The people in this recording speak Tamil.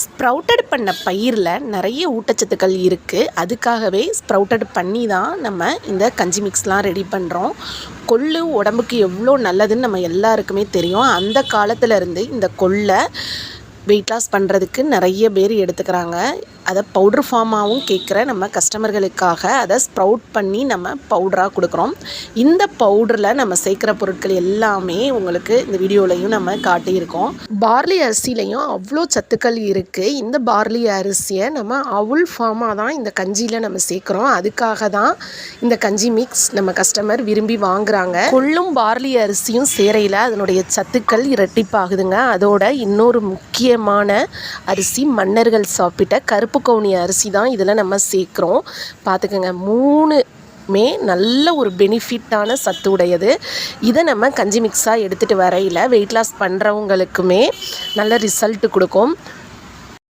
ஸ்ப்ரவுட்டட் பண்ண பயிரில் நிறைய ஊட்டச்சத்துக்கள் இருக்குது அதுக்காகவே ஸ்ப்ரவுட்டட் பண்ணி தான் நம்ம இந்த கஞ்சி மிக்ஸ்லாம் ரெடி பண்ணுறோம் கொள்ளு உடம்புக்கு எவ்வளோ நல்லதுன்னு நம்ம எல்லாருக்குமே தெரியும். அந்த காலத்துல இருந்து இந்த கொள்ளை வெயிட் லாஸ் பண்ணுறதுக்கு நிறைய பேர் எடுத்துக்கிறாங்க. அதை பவுட்ரு ஃபார்மாகவும் கேட்குற நம்ம கஸ்டமர்களுக்காக அதை ஸ்ப்ரவுட் பண்ணி நம்ம பவுடராக கொடுக்குறோம். இந்த பவுடரில் நம்ம சேர்க்குற பொருட்கள் எல்லாமே உங்களுக்கு இந்த வீடியோலையும் நம்ம காட்டியிருக்கோம். பார்லி அரிசிலையும் அவ்வளோ சத்துக்கள் இருக்குது இந்த பார்லி அரிசியை நம்ம அவுல் ஃபார்மாக தான் இந்த கஞ்சியில் நம்ம சேர்க்குறோம். அதுக்காக தான் இந்த கஞ்சி மிக்ஸ் நம்ம கஸ்டமர் விரும்பி வாங்குறாங்க. கொள்ளும் பார்லி அரிசியும் சேரையில் அதனுடைய சத்துக்கள் இரட்டிப்பாகுதுங்க. அதோட இன்னொரு முக்கிய முக்கியமான அரிசி மன்னர்கள் சாப்பிட்ட கருப்பு கவுனி அரிசி தான் இதில் நம்ம சேர்க்குறோம். பார்த்துக்கோங்க மூணு மே நல்ல ஒரு பெனிஃபிட்டான சத்து உடையது. இதை நம்ம கஞ்சி மிக்ஸாக எடுத்துகிட்டு வரையில் வெயிட் லாஸ் பண்ணுறவங்களுக்குமே நல்ல ரிசல்ட் கொடுக்கும்.